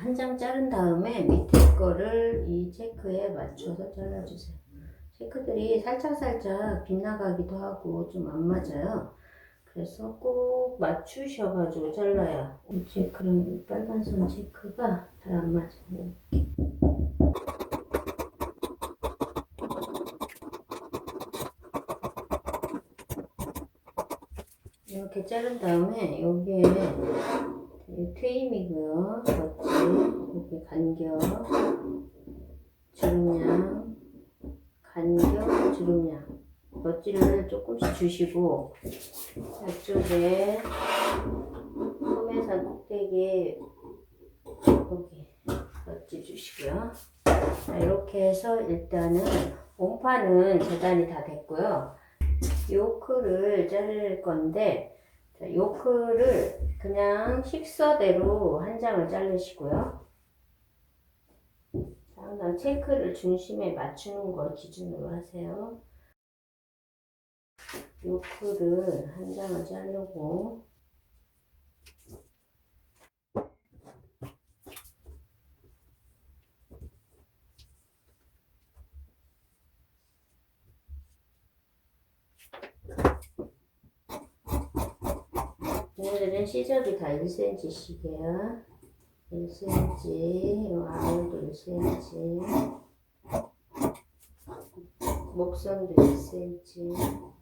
한 장 자른 다음에 밑에 거를 이 체크에 맞춰서 잘라주세요. 체크들이 살짝살짝 빗나가기도 하고 좀 안 맞아요. 그래서 꼭 맞추셔가지고 잘라야 이 체크랑 이 빨간 선 체크가 잘 안 맞아요. 이렇게 자른 다음에 여기에 이 트임이고요. 멋지 이렇게 간격 주름량 간격 주름량 멋지를 조금씩 주시고 이쪽에 소매산 꼭대기에 여기 멋지 주시고요. 자, 이렇게 해서 일단은 몸판은 재단이 다 됐고요. 요크를 자를 건데 자, 요크를 그냥 식서대로 한 장을 자르시고요. 자, 항상 체크를 중심에 맞추는 걸 기준으로 하세요. 요크를 한 장을 자르고 얘네들은 시접이 다 1cm씩이에요. 1cm, 요 아울도 1cm, 목선도 1cm.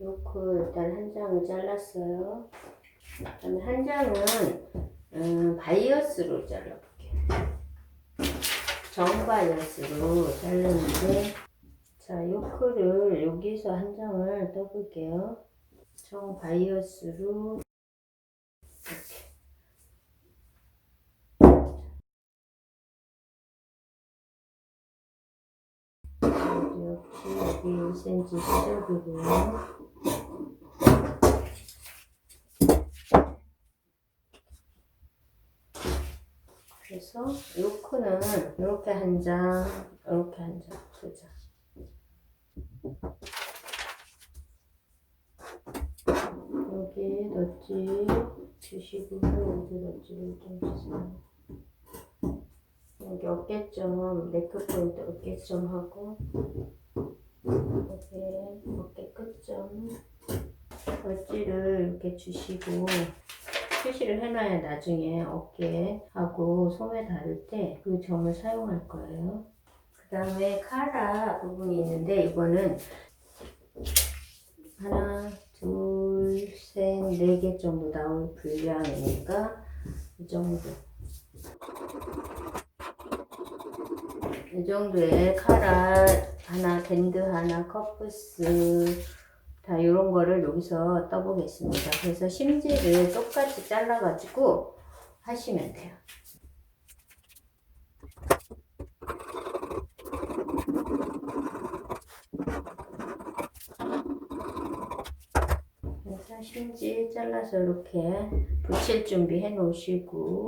요크 일단 한 장을 잘랐어요. 그다음에 한 장은 음, 바이어스로 잘라볼게요. 정바이어스로 자르는데 자 요크를 여기서 한 장을 떠볼게요. 정바이어스로 이렇게 여기 1cm 시접이고요. 그래서 요크는 이렇게 한 장, 이렇게 한 장, 두 장. 여기 덧지 주시고 여기 덧지를 좀 주세요. 여기 어깨점, 네크 포인트 어깨점 하고 여기 어깨 끝점 덧지를 이렇게 주시고 표시를 해놔야 나중에 어깨하고 소매 다를 때 그 점을 사용할 거예요. 그 다음에 카라 부분이 있는데 이거는 하나, 둘, 셋, 네 개 정도 나올 분량이니까 이 정도. 이 정도의 카라 하나, 밴드 하나, 커프스 다 거를 여기서 떠보겠습니다. 그래서 심지를 똑같이 잘라가지고 하시면 돼요. 그래서 심지 잘라서 이렇게 붙일 준비 해 놓으시고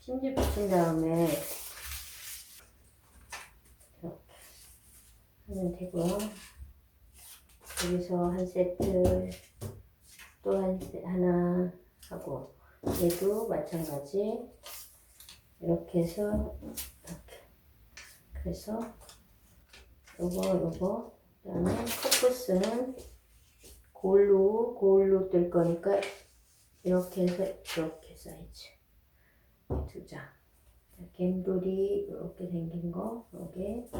심지 붙인 다음에 하면 되고요. 여기서 한 세트 또 한 하나 하고 얘도 마찬가지 이렇게 해서 이렇게 그래서 요거 요거 그다음에 커프스는 골로 골로 뜰 거니까 이렇게 해서 이렇게 사이즈 두 장. 갬블이 이렇게 생긴 거 요게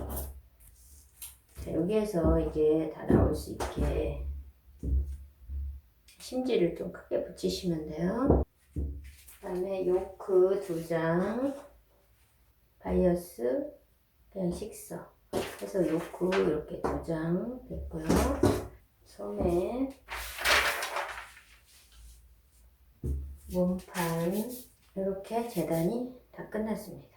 자, 여기에서 이게 다 나올 수 있게 심지를 좀 크게 붙이시면 돼요. 그 다음에 요크 두 장, 바이어스 그냥 식서. 그래서 요크 이렇게 두 장 됐고요. 소매, 몸판 이렇게 재단이 다 끝났습니다.